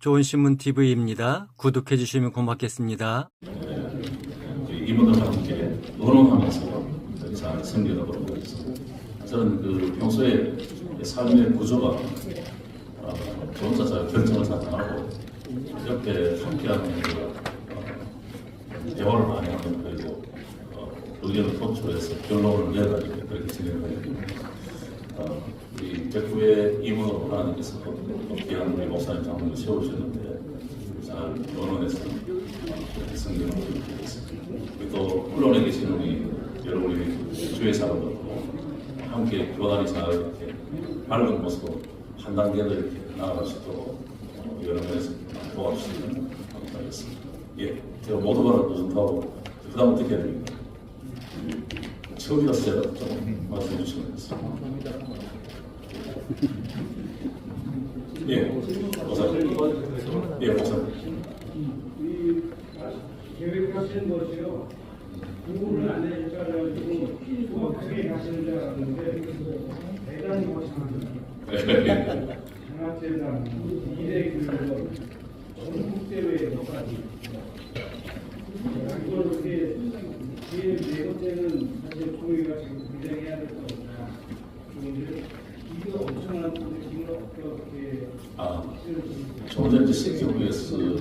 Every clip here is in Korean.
좋은 신문 TV입니다. 구독해 주시면 고맙겠습니다. 이분들과 함께 의논하면서 잘 섬겨가도록 하겠습니다. 저는 그 평소에 삶의 구조가 어, 저 혼자 잘 결정을 잘안 하고 옆에 함께하는 그 어, 대화를 많이 하는 그리고 어, 의견을 토출해서 결론을 내다니까 그렇게 진행을 합니다. 어, 우리 백후의 임원으로 하나님께서 귀한 우리 목사님 장로를 세우셨는데 잘 그렇게 성경을 읽겠습니다. 그리고 또 언론에 계시는 우리 여러분이 주의 사람들도 함께 교단이 잘 이렇게 밝은 모습으로 한 단계를 이렇게 나아갈 수 있도록 어, 여러 면에서 도와주시면 감사하겠습니다. 예, 제가 모두 말을 노준하고 그 다음 어떻게 해야 됩니까? 처음이라서 제가 좀 말씀해 주시면 되겠습니다. 예, 목사님. 예, 목사님. 계획하신 것이요. 공부를 안 해주셔가지고 정확하게 가시는 줄 알았는데 대단히 멋있습니다. 예, 장학재단 미래 교육원 전국대회까지 이걸 이렇게 뒤에 네 번째는 사실 총회가 지금 굉장해야 될 거니까 이게 이거 엄청난 어떻게 아, 조금 전에 CQBS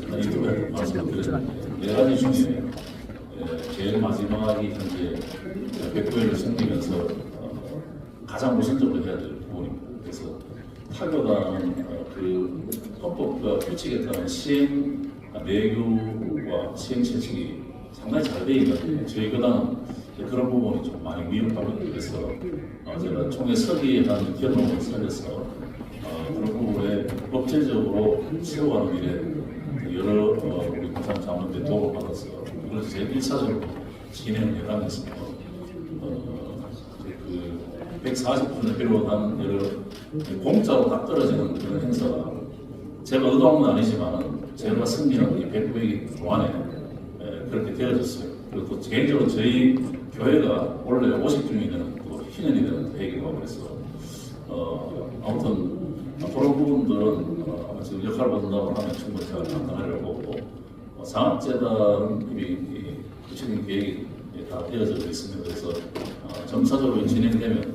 제가 인터뷰에 말씀드렸는데 네 가지 중에 예, 제일 마지막이 현재 백부회를 생기면서 어, 가장 우선적으로 해야 될 부분입니다. 그래서 타교단은 어, 그 헌법과 규칙에 따른 시행 내규와 시행 채칙이 상당히 잘 되어 있거든요. 저희 교단은 그런 부분이 좀 많이 미흡합니다. 그래서 어, 제가 총회 서기한 결론을 살려서 어, 그런 부분에 법제적으로 세워가는 일에 여러 어, 우리 부산 장로들 도움을 받아서 그래서 제일 일차적으로 진행을 해가면서 어, 그 140분을 비롯한 여러 공짜로 딱 떨어지는 그런 행사가 제가 의도한 건 아니지만 제가 승리는 이 백부의 동안에 에, 그렇게 되어졌어요. 그리고 또 개인적으로 저희 교회가 원래 50주년이는 또 희년이 되는 계획이고 그래서 어, 아무튼 그런 부분들은 어, 지금 역할을 본다고 하면 충분히 잘 감당하려고 하고 어, 상업재단은 이미 이 구체적인 계획이 다 되어져 있습니다. 그래서 어, 점차적으로 진행되면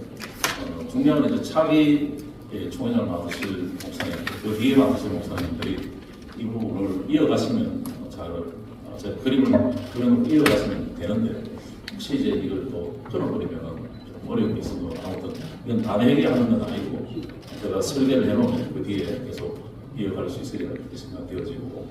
어, 중요한 이제 차기 예, 총회장을 맡으실 목사님, 그 뒤에 맡으실 목사님들이 이 부분을 이어가시면 어, 잘 어, 제 그림을 그려놓고 이어가시면 되는데 혹시 이제 이걸 또 끊어버리면 좀 어려움이 있어도 아무튼 이건 단회계 하는 건 아니고 제가 설계를 해놓으면 그 뒤에 계속 이어갈 수 있으리라 이렇게 생각되어지고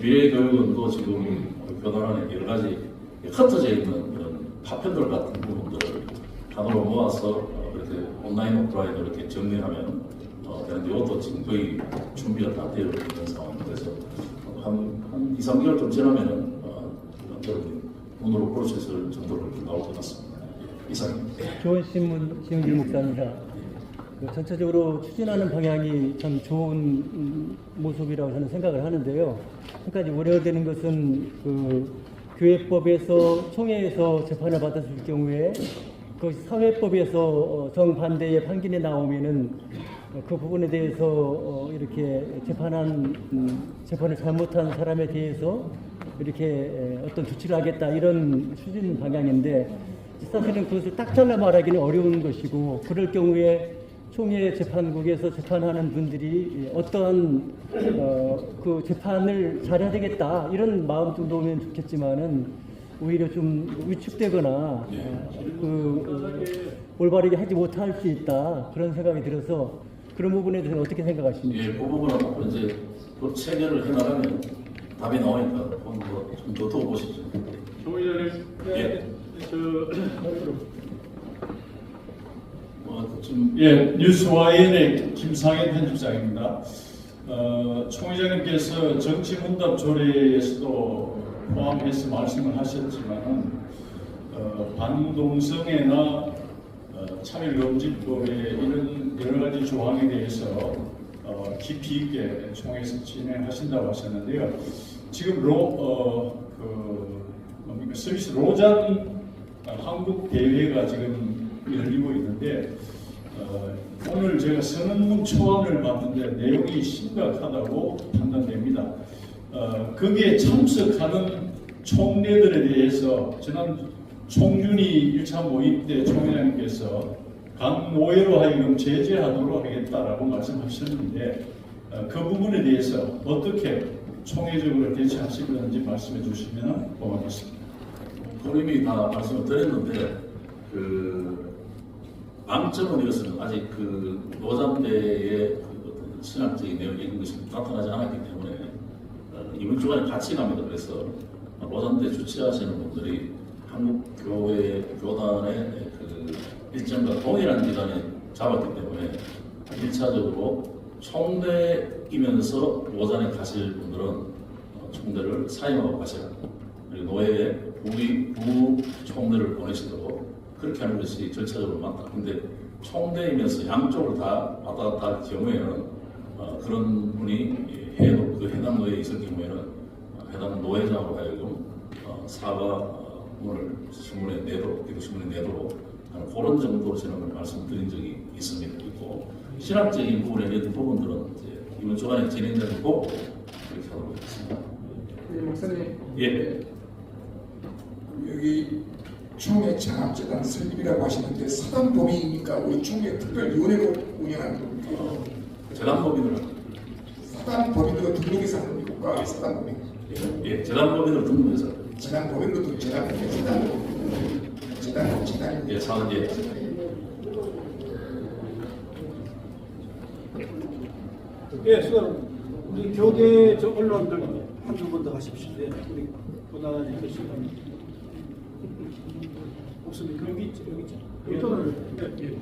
미래 교육은 또 지금 교단 안에 여러 가지 흩어져 있는 그런 파편들 같은 부분들을 하나로 모아서 어, 이렇게 온라인 오프라인으로 이렇게 정리하면 어, 되는데 이것도 지금 거의 준비가 다 되어 있는 상황입니다. 그래서 한, 한 2, 3개월 좀 지나면은 수 있을 정도로 같습니다. 예, 이상입니다. 좋은 신문 신윤길 목사입니다. 그 전체적으로 추진하는 방향이 참 좋은 음, 모습이라고 저는 생각을 하는데요. 한 가지 우려되는 것은 그 교회법에서 총회에서 재판을 받았을 경우에 그 사회법에서 어, 정반대의 판결이 나오면은 어, 그 부분에 대해서 어, 이렇게 재판한 음, 재판을 잘못한 사람에 대해서 이렇게 에, 어떤 조치를 하겠다 이런 추진 방향인데 사실은 그것을 딱 잘라 말하기는 어려운 것이고 그럴 경우에 총회 재판국에서 재판하는 분들이 어떠한 어, 그 재판을 잘해야 되겠다 이런 마음 정도면 좋겠지만은 오히려 좀 위축되거나 어, 그 어, 올바르게 하지 못할 수 있다 그런 생각이 들어서 그런 부분에 대해서 어떻게 생각하십니까? 예, 그 부분은 이제 그 체결을 해나가면 답이 나오니까 뭐좀더 더 보시죠. 총회장님, 예. 저 뭐 좀, 예, 뉴스와인의 김상현 편집장입니다. 어, 총회장님께서 정치문답 조례에서도 포함해서 말씀을 하셨지만은 어, 반동성애나 어, 차별금지법의 이런 여러 가지 조항에 대해서 어, 깊이 있게 총회에서 진행하신다고 하셨는데요. 지금 로, 어, 그, 뭡니까, 스위스 로잔 어, 한국 대회가 지금 열리고 있는데 어, 오늘 제가 선언문 초안을 봤는데 내용이 심각하다고 판단됩니다. 어, 거기에 참석하는 총리들에 대해서 지난 총윤이 1차 모임 때 총회장님께서 각 노예로 하여금 제재하도록 하겠다라고 말씀하셨는데 어, 그 부분에 대해서 어떻게 총회적으로 대처하실 건지 말씀해 주시면 고맙겠습니다. 본인이 다 말씀을 드렸는데 그 방점은 이것은 아직 그 노잠대의 그 신학적인 내용이 있는 것이 나타나지 않았기 때문에 어, 이번 주간에 같이 갑니다. 그래서 노잠대 주최하시는 분들이 한국 교회 교단의 그 일정과 동일한 기간에 잡았기 때문에 일차적으로 총대이면서 노잔에 가실 분들은 어, 총대를 사임하고 가시라. 그리고 노예의 부위, 부 총대를 보내시도록 그렇게 하는 것이 절차적으로 맞다. 근데 총대이면서 양쪽을 다 왔다 갔다 할 경우에는 어, 그런 분이 해도 그 해당 노예에 있을 경우에는 어, 해당 노예장으로 하여금 어, 사과문을 신문에 내도록 기도 신문에 내도록 그런 정도로 저는 말씀드린 적이 있습니다. 그리고 신학적인 부분에 대한 부분들은 이제 이번 주간에 진행되는 거고 그렇게 하도록 하겠습니다. 네, 목사님. 예. 여기 총회 장학재단 설립이라고 하시는데 사단법인이니까 우리 총회 특별위원회로 운영하는 겁니까? 재단법인으로 사단법인으로 등록해서 하는 겁니까? 사단법인. 예, 재단법인으로 등록해서 재단법인으로 등 재단법인, 재단법인. 재단, 재단. 예, 사는 예. 예, 수고하십니다. 우리 교계 저 언론들 한두 번 더 하십시오. 예, 우리 보나니 교수님. 없습니까? 여기 있죠, 여기 있죠. 예, 예.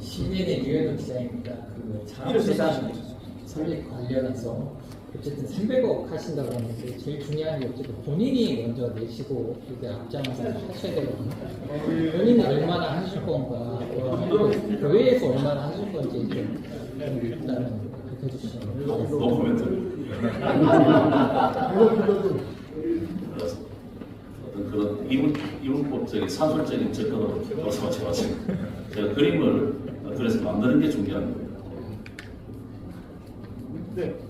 신인의 유현우 기자입니다. 그 장학재단 설립 관련해서 어쨌든 300억 하신다고 하는데 제일 중요한 게 어쨌든 본인이 먼저 내시고 이게 앞장서 하셔야 되거든요. 본인이 얼마나 하실 건가, 또 교회에서 얼마나 하실 건지 좀, 좀 일단은 그렇게 해주시면 노코멘트. 그래서 어떤 그런 이문, 이문법적인 산술적인 접근으로 말씀하지 마시고 제가 그림을 그래서 만드는 게 중요한 거예요. 네.